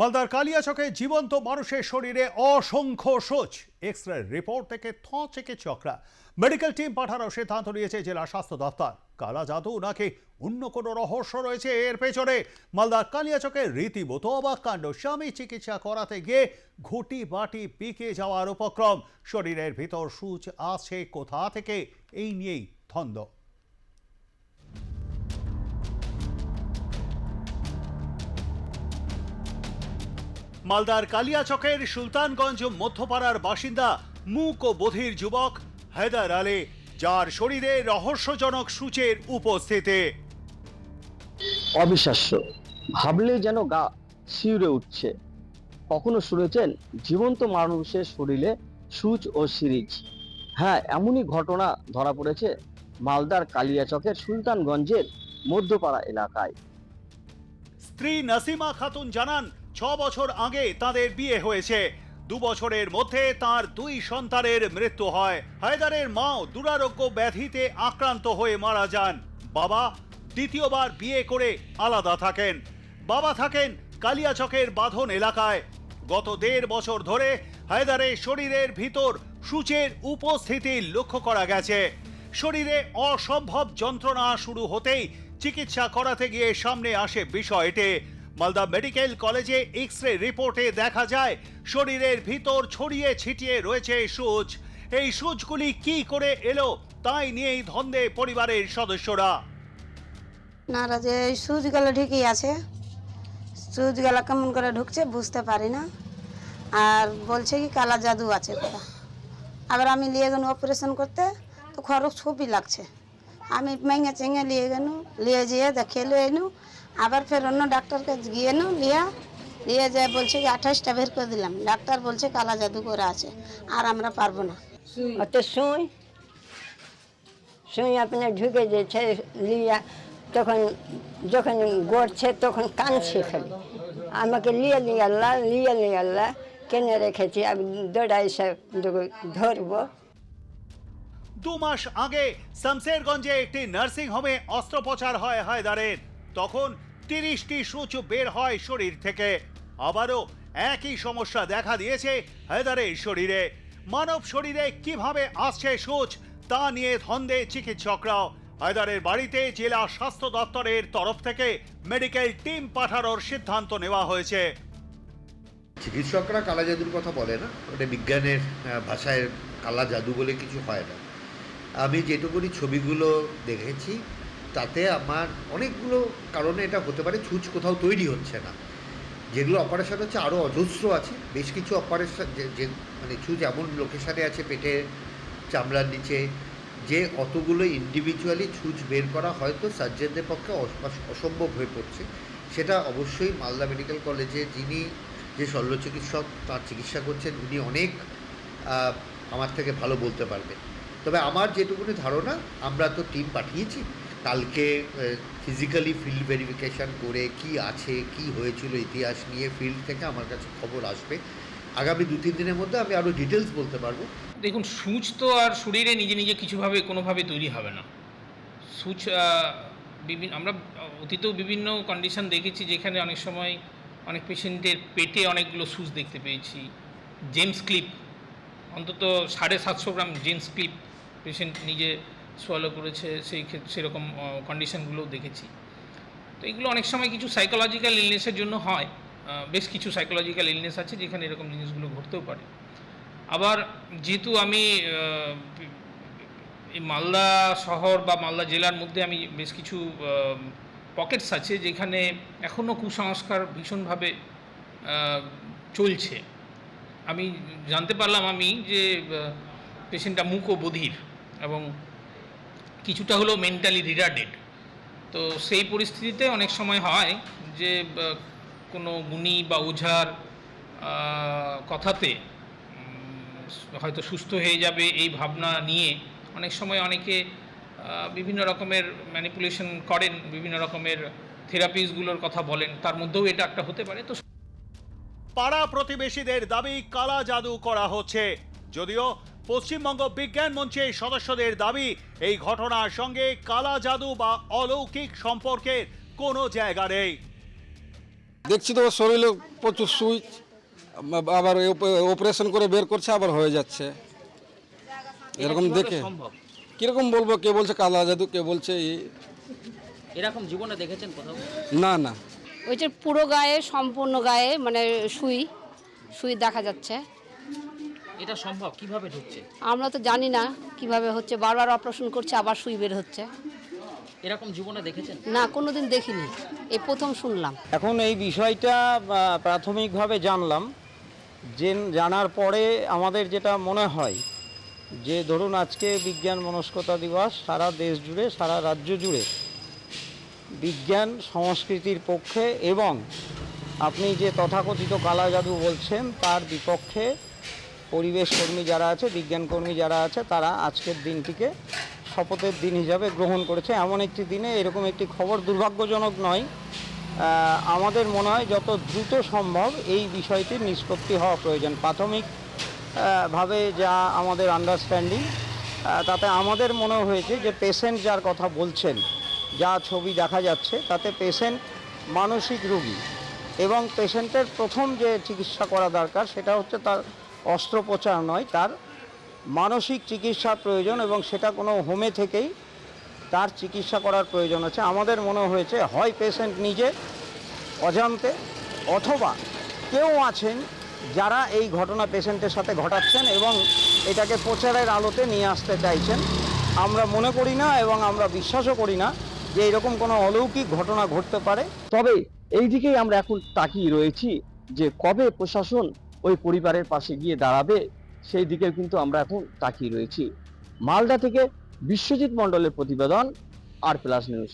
মালদার কালিয়াচকে জীবন্ত মানুষের শরীরে অসংখ্য সোচ এক্স রে রিপোর্ট থেকে থ চেকে চক্রা। মেডিকেল টিম পাঠানোর সিদ্ধান্ত নিয়েছে জেলা স্বাস্থ্য দপ্তর। কালা জাদু নাকি অন্য কোনো রহস্য রয়েছে এর পেছনে? মালদার কালিয়াচকে রীতিমতো অবাক কাণ্ড। স্বামী চিকিৎসা করাতে গিয়ে ঘুটি বাটি পিকে যাওয়ার উপক্রম। শরীরের ভিতর সূচ আছে কোথা থেকে? এই নিয়েই ধন্দ। মালদার কালিয়াচকের সুলতানগঞ্জ মধ্যপাড়ার বাসিন্দা মুক ও বধির যুবক হেদার আলী যার শরীরে রহস্যজনক সূচের উপস্থিতি। অবিশ্বাস্য। ভাবলেই যেন গা শিউরে উঠছে। কখনো শুনেছেন জীবন্ত মানুষের শরীরে সূচ ও সিরিজ। হ্যাঁ এমনই ঘটনা ধরা পড়েছে মালদার কালিয়াচকের সুলতানগঞ্জের মধ্যপাড়া এলাকায়। স্ত্রী নাসিমা খাতুন জানান ছ বছর আগে তাদের বিয়ে হয়েছে। দু বছরের মধ্যে তার দুই সন্তানের মৃত্যু হয়। হায়দারের মাও দুরারোগ্য ব্যাধিতে আক্রান্ত হয়ে মারা যান। বাবা দ্বিতীয়বার বিয়ে করে আলাদা থাকেন। বাবা থাকেন কালিয়াচকের বাঁধন এলাকায়। গত দেড় বছর ধরে হায়দারের শরীরের ভিতর সূচের উপস্থিতি লক্ষ্য করা গেছে। শরীরে অসম্ভব যন্ত্রণা শুরু হতেই চিকিৎসা করাতে গিয়ে সামনে আসে বিষয়টি। মালদা মেডিকেল কলেজে এক্স রে রিপোর্টে দেখা যায়, শরীরের ভিতর ছড়িয়ে ছিটিয়ে রয়েছে সূচ। এই সূচগুলি কি করে এলো, তাই নিয়েই ধন্দে পরিবারের সদস্যরা। না যে এই সুচগুলো ঠিকই আছে। সুচগুলো কেমন করে ঢুকছে বুঝতে পারি না। আর বলছে কি, কালা জাদু আছে কোথা আবার আমি নিয়ে গেল অপারেশন করতে, তো খরচ খুবই লাগছে। আমি মেঙে চেঙে নিয়ে গেল নিয়ে যেয়ে দেখিয়ে এনু আবার ফের অন্য ডাক্তারকে গিয়ে নু লিয়া নিয়ে যায় বলছে কি আঠাশটা বের করে দিলাম। ডাক্তার বলছে কালা জাদু করে আছে আর আমরা পারব না। অত সুই? সুই আপনার ঢুকে যেছে লিয়া তখন যখন গড়ছে তখন কানছে খালি আমাকে লিয়ে নিয়ে আল্লাহ লিয়ে নিয়ে আল্লাহ কেনে রেখেছি আমি দৌড়াই সব ধরবো। দু মাস আগে শামশেরগঞ্জে একটি নার্সিং হোমে অস্ত্রোপচার হয় হায়দারের। তখন তিরিশটি সূচ বের হয় শরীর থেকে। আবারও একই সমস্যা দেখা দিয়েছে হায়দারের শরীরে। মানব শরীরে কীভাবে আসছে সূচ, তা নিয়ে ধন্দে চিকিৎসকরাও। হায়দারের বাড়িতে জেলা স্বাস্থ্য দপ্তরের তরফ থেকে মেডিকেল টিম পাঠানোর সিদ্ধান্ত নেওয়া হয়েছে। চিকিৎসকরা কালা জাদুর কথা বলে না, ওটা বিজ্ঞানের ভাষায় কালা জাদু বলে কিছু হয় না। আমি যেটুকুনি ছবিগুলো দেখেছি তাতে আমার অনেকগুলো কারণে এটা হতে পারে, ছুঁচ কোথাও তৈরি হচ্ছে না। যেগুলো অপারেশন হচ্ছে আরও অজস্র আছে, বেশ কিছু অপারেশন যে মানে ছুঁচ এমন লোকেশানে আছে পেটে, চামড়ার নিচে, যে অতগুলো ইন্ডিভিজুয়ালি ছুঁচ বের করা হয়তো সার্জনদের পক্ষে অস- অস- অসম্ভব হয়ে পড়ছে। সেটা অবশ্যই মালদা মেডিকেল কলেজে যিনি যে শল্য চিকিৎসক, তার চিকিৎসা করছেন, উনি অনেক আমার থেকে ভালো বলতে পারবেন। তবে আমার যেটুকুনি ধারণা, আমরা তো টিম পাঠিয়েছি। কালকে ফিজিক্যালি ফিল্ড ভেরিফিকেশান করে কি আছে, কি হয়েছিল ইতিহাস নিয়ে ফিল্ড থেকে আমার কাছে খবর আসবে। আগামী দু, তিন দিনের মধ্যে আমি আরও ডিটেলস বলতে পারব। দেখুন, সূচ তো আর শরীরে নিজে নিজে কিছুভাবে, কোনোভাবে তৈরি হবে না। সূচ বিভিন্ন আমরা অতীতেও বিভিন্ন কন্ডিশন দেখেছি যেখানে অনেক সময় অনেক পেশেন্টের পেটে অনেকগুলো সূচ দেখতে পেয়েছি। জেমস ক্লিপ অন্তত সাড়ে সাতশো গ্রাম জেমস ক্লিপ পেশেন্ট নিজে সোয়ালো করেছে, সেই ক্ষেত্রে সেরকম কন্ডিশনগুলোও দেখেছি। তো এগুলো অনেক সময় কিছু সাইকোলজিক্যাল ইলনেসের জন্য হয়। বেশ কিছু সাইকোলজিক্যাল ইলনেস আছে যেখানে এরকম জিনিসগুলো ঘটতেও পারে। আবার যেহেতু আমি এই মালদা শহর বা মালদা জেলার মধ্যে আমি বেশ কিছু পকেটস আছে যেখানে এখনও কুসংস্কার ভীষণভাবে চলছে। আমি জানতে পারলাম আমি যে পেশেন্টটা মুখ ও বধির এবং কিছুটা হলেও মেন্টালি রিটার্ডেড তো সেই পরিস্থিতিতে অনেক সময় হয় যে কোনো গুণী বা ওঝার কথাতে হয়তো সুস্থ হয়ে যাবে এই ভাবনা নিয়ে অনেক সময় অনেকে বিভিন্ন রকমের ম্যানিপুলেশন করেন, বিভিন্ন রকমের থেরাপিসগুলোর কথা বলেন, তার মধ্যেও এটা একটা হতে পারে। তো পাড়া প্রতিবেশীদের দাবি কালা জাদু করা হচ্ছে। যদিও পশ্চিমবঙ্গ বিজ্ঞান মঞ্চের সদস্যদের দাবি এই ঘটনার সঙ্গে কালা জাদু বা অলৌকিক সম্পর্কের কোনো জায়গা নেই। দেখছি তো শরীরে প্রচুর সুইচ আবার অপারেশন করে বের করছে আবার হয়ে যাচ্ছে। এরকম দেখে। সম্ভব? কীরকম বলব কে বলছে কালা জাদু কে বলছে এরকম জীবনে দেখেছেন কোথাও? না না। ওই যে পুরো গায়ে সম্পূর্ণ গায়ে মানে সুই সুই দেখা যাচ্ছে। এটা সম্ভব? কীভাবে ঢুকছে? আমরা তো জানি না কীভাবে হচ্ছে বারবার অপারেশন করছে আবার সুই বের হচ্ছে। এরকম জীবনে দেখেছেন? না কোনোদিন দেখিনি। এই প্রথম শুনলাম। এখন এই বিষয়টা প্রাথমিকভাবে জানলাম। যে জানার পরে আমাদের যেটা মনে হয় যে ধরুন আজকে বিজ্ঞান মনস্কতা দিবস সারা দেশ জুড়ে সারা রাজ্য জুড়ে বিজ্ঞান সংস্কৃতির পক্ষে এবং আপনি যে তথাকথিত কালা জাদু বলছেন তার বিপক্ষে পরিবেশ কর্মী যারা আছে, বিজ্ঞান কর্মী যারা আছে, তারা আজকের দিনটিকে শপথের দিন হিসাবে গ্রহণ করেছে। এমন একটি দিনে এরকম একটি খবর দুর্ভাগ্যজনক নয়। আমাদের মনে হয় যত দ্রুত সম্ভব এই বিষয়টির নিষ্পত্তি হওয়া প্রয়োজন। প্রাথমিক ভাবে যা আমাদের আন্ডারস্ট্যান্ডিং তাতে আমাদের মনে হয়েছে যে পেশেন্ট যার কথা বলছেন, যা ছবি দেখা যাচ্ছে, তাতে পেশেন্ট মানসিক রোগী এবং পেশেন্টের প্রথম যে চিকিৎসা করা দরকার, সেটা হচ্ছে তার অস্ত্রোপচার নয়, তার মানসিক চিকিৎসার প্রয়োজন এবং সেটা কোনো হোমে থেকেই তার চিকিৎসা করার প্রয়োজন আছে। আমাদের মনে হয়েছে, হয় পেশেন্ট নিজে অজান্তে অথবা কেউ আছেন যারা এই ঘটনা পেশেন্টের সাথে ঘটাচ্ছেন এবং এটাকে প্রচারের আলোতে নিয়ে আসতে চাইছেন। আমরা মনে করি না এবং আমরা বিশ্বাসও করি না যে এরকম কোনো অলৌকিক ঘটনা ঘটতে পারে। তবে এই দিকেই আমরা এখন তাকিয়ে রয়েছি যে কবে প্রশাসন ওই পরিবারের পাশে গিয়ে দাঁড়াবে, সেই দিকে কিন্তু আমরা এখন তাকিয়ে রয়েছি। মালদা থেকে বিশ্বজিৎ মণ্ডলের প্রতিবেদন, আর প্লাস নিউজ।